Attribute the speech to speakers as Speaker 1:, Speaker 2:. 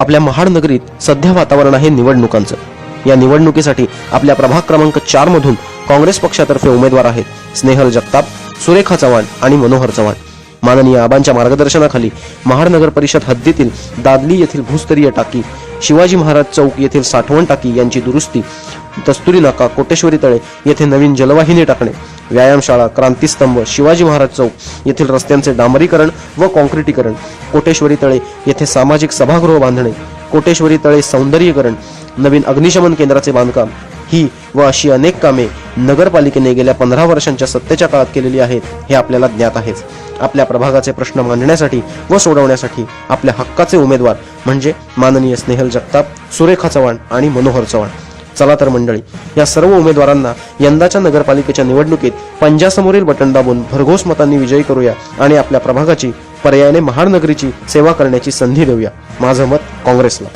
Speaker 1: आपल्या महाड नगरीत सध्या वातावरण आहे निवडणुकांचं. या निवडणुकीसाठी आपल्या प्रभाग क्रमांक चार मधून काँग्रेस पक्षातर्फे उमेदवार आहेत स्नेहल जगताप सुरेखा चव्हाण आणि मनोहर चव्हाण. माननीय आबांच्या मार्गदर्शनाखाली महाड नगर परिषद हद्दीतील दादली येथील भूस्तरीय टाकी शिवाजी महाराज चौक येथील साठवण टाकी यांची दुरुस्ती दस्तुरी नाका कोटेश्वरी तळे येथे नवीन जलवाहिनी टाकणे व्यायामशाळा क्रांतीस्तंभ शिवाजी महाराज चौक येथील रस्त्यांचे डांबरीकरण व कॉन्क्रिटीकरण कोटेश्वरी तळे येथे सामाजिक सभागृह बांधणे कोटेश्वरी तळे सौंदर्यीकरण नवीन अग्निशमन केंद्राचे बांधकाम ही व अशी अनेक कामे नगरपालिकेने गेल्या पंधरा वर्षांच्या सत्तेच्या काळात केलेली आहेत हे आपल्याला ज्ञात आहेच. आपल्या प्रभागाचे प्रश्न मांडण्यासाठी व सोडवण्यासाठी आपल्या हक्काचे उमेदवार म्हणजे माननीय स्नेहल जगताप सुरेखा चव्हाण आणि मनोहर चव्हाण. चला तर मंडळी या सर्व उमेदवारांना यंदाच्या नगरपालिकेच्या निवडणुकीत पंजासमोरील बटन दाबून भरघोस मतांनी विजयी करूया आणि आपल्या प्रभागाची पर्यायाने महानगरीची सेवा करण्याची संधी देऊया. माझं मत काँग्रेसला.